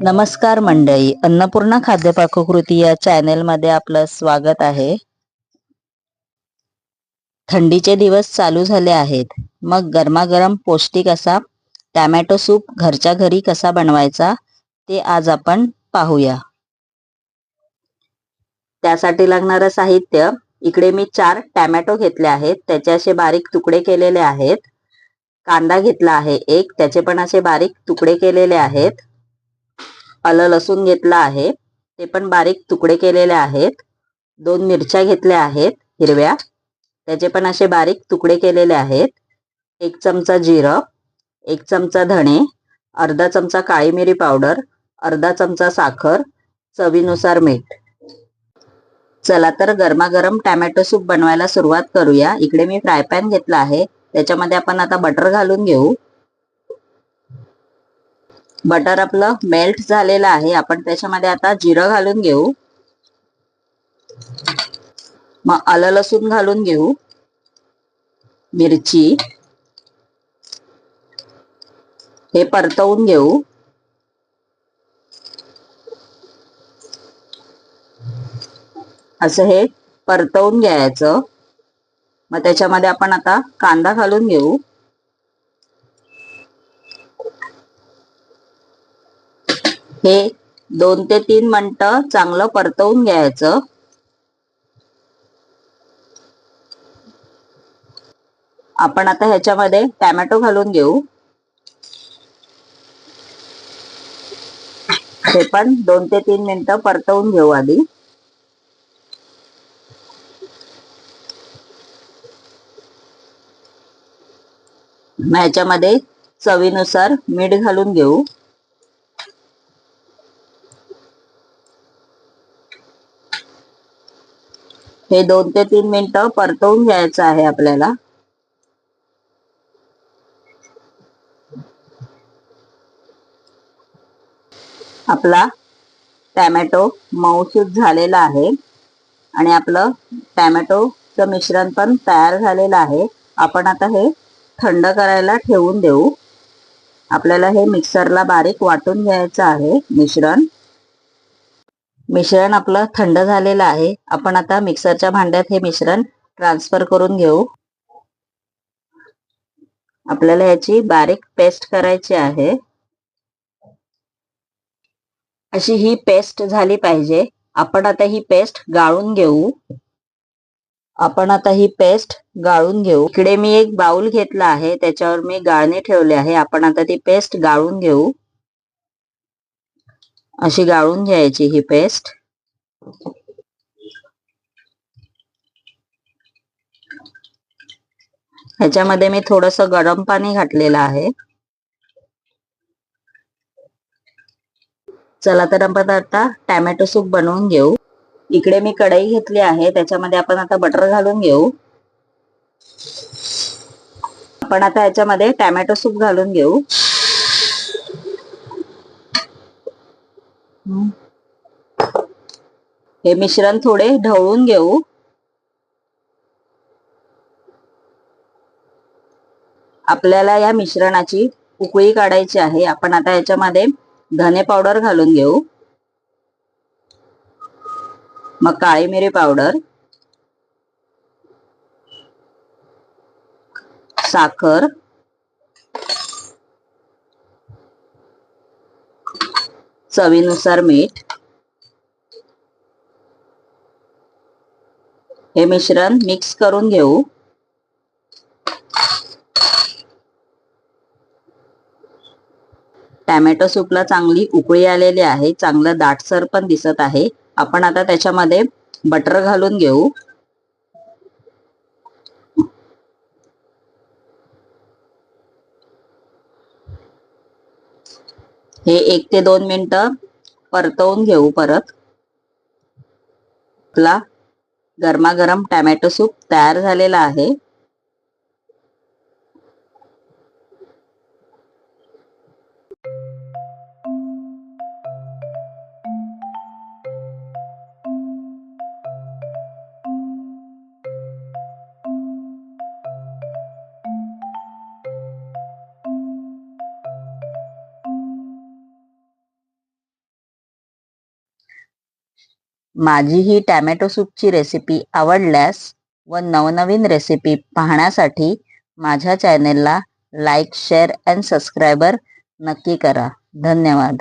नमस्कार मंडळी अन्नपूर्णा खाद्य पाककृती या चॅनेलमध्ये आपलं स्वागत आहे. थंडीचे दिवस चालू झाले आहेत. मग गरमागरम पौष्टिक असा टॅमॅटो सूप घरच्या घरी कसा बनवायचा ते आज आपण पाहूया. त्यासाठी लागणारं साहित्य इकडे मी चार टॅमॅटो घेतले आहेत त्याचे असे बारीक तुकडे केलेले आहेत. कांदा घेतला आहे एक त्याचे पण असे बारीक तुकडे केलेले आहेत. आलं लसूण घेतला आहे. ते पण बारीक तुकडे केलेले आहेत. दोन मिरच्या घेतल्या आहेत हिरव्या. त्याचे पण असे बारीक तुकडे केलेले आहेत. एक चमचा जिरं एक चमचा धणे अर्धा चमचा काळी मिरी पावडर अर्धा चमचा साखर चवीनुसार मीठ. चला तर गरमागरम टॅमॅटो सूप बनवायला सुरुवात करूया. इकडे मी फ्राय पॅन घेतला आहे. त्याच्यामध्ये आपण आता बटर घालून घेऊ. बटर आपलं मेल्ट झालेलं आहे. आपण त्याच्यामध्ये आता जिरं घालून घेऊ. मग आलं लसूण घालून घेऊ. मिरची. हे परतवून घेऊ. असं हे परतवून घ्यायचं. मग त्याच्यामध्ये आपण आता कांदा घालून घेऊ. हे दोन ते तीन मिनटं चांगलं परतवून घ्यायचं. आपण आता ह्याच्यामध्ये टॅमॅटो घालून घेऊ. हे पण दोन ते तीन मिनिटं परतवून घेऊ आधी. मग ह्याच्यामध्ये चवीनुसार मीठ घालून घेऊ. हे दोन ते तीन मिनिटं परतवून घ्यायचं आहे आपल्याला. आपला टॅमॅटो मऊसूत झालेला आहे आणि आपलं टॅमॅटोचं मिश्रण पण तयार झालेलं आहे. आपण आता हे थंड करायला ठेवून देऊ. आपल्याला हे मिक्सरला बारीक वाटून घ्यायचं आहे मिश्रण. मिश्रण आपलं थंड झालेलं आहे. आपण आता मिक्सरच्या भांड्यात हे मिश्रण ट्रान्सफर करून घेऊ. आपल्याला याची बारीक पेस्ट करायची आहे. अशी ही पेस्ट झाली पाहिजे. आपण आता ही पेस्ट गाळून घेऊ. आपण आता ही पेस्ट गाळून घेऊ. इकडे मी एक बाउल घेतला आहे. त्याच्यावर मी गाळणे ठेवले आहे. आपण आता ती पेस्ट गाळून घेऊ. अशी गाळून घ्यायची ही पेस्ट ह्याच्यामध्ये मी थोडस गरम पाणी घातलेलं आहे. चला तर आपण आता टॅमॅटो सूप बनवून घेऊ. इकडे मी कढई घेतली आहे त्याच्यामध्ये आपण आता बटर घालून घेऊ. आपण आता याच्यामध्ये टॅमॅटो सूप घालून घेऊ. हे मिश्रण थोडे ढवळून घेऊ. आपल्याला या मिश्रणाची उकळी काढायची आहे. आपण आता याच्यामध्ये धने पावडर घालून घेऊ. मग काळी मिरी पावडर. साखर. चवीनुसार मीठ. हे मिश्रण मिक्स करून घेऊ. टॅमॅटो सूपला चांगली उकळी आलेली आहे. चांगलं दाटसर पण दिसत आहे. आपण आता त्याच्यामध्ये बटर घालून घेऊ. हे एक ते दोन मिनटं परतवून घेऊ परत. आपला गरमागरम टॅमॅटो सूप तयार झालेला आहे. माझी ही टॅमॅटो सूपची रेसिपी आवडल्यास व नवनवीन रेसिपी पाहण्यासाठी माझ्या चॅनेलला लाईक शेअर अँड सबस्क्रायबर नक्की करा. धन्यवाद.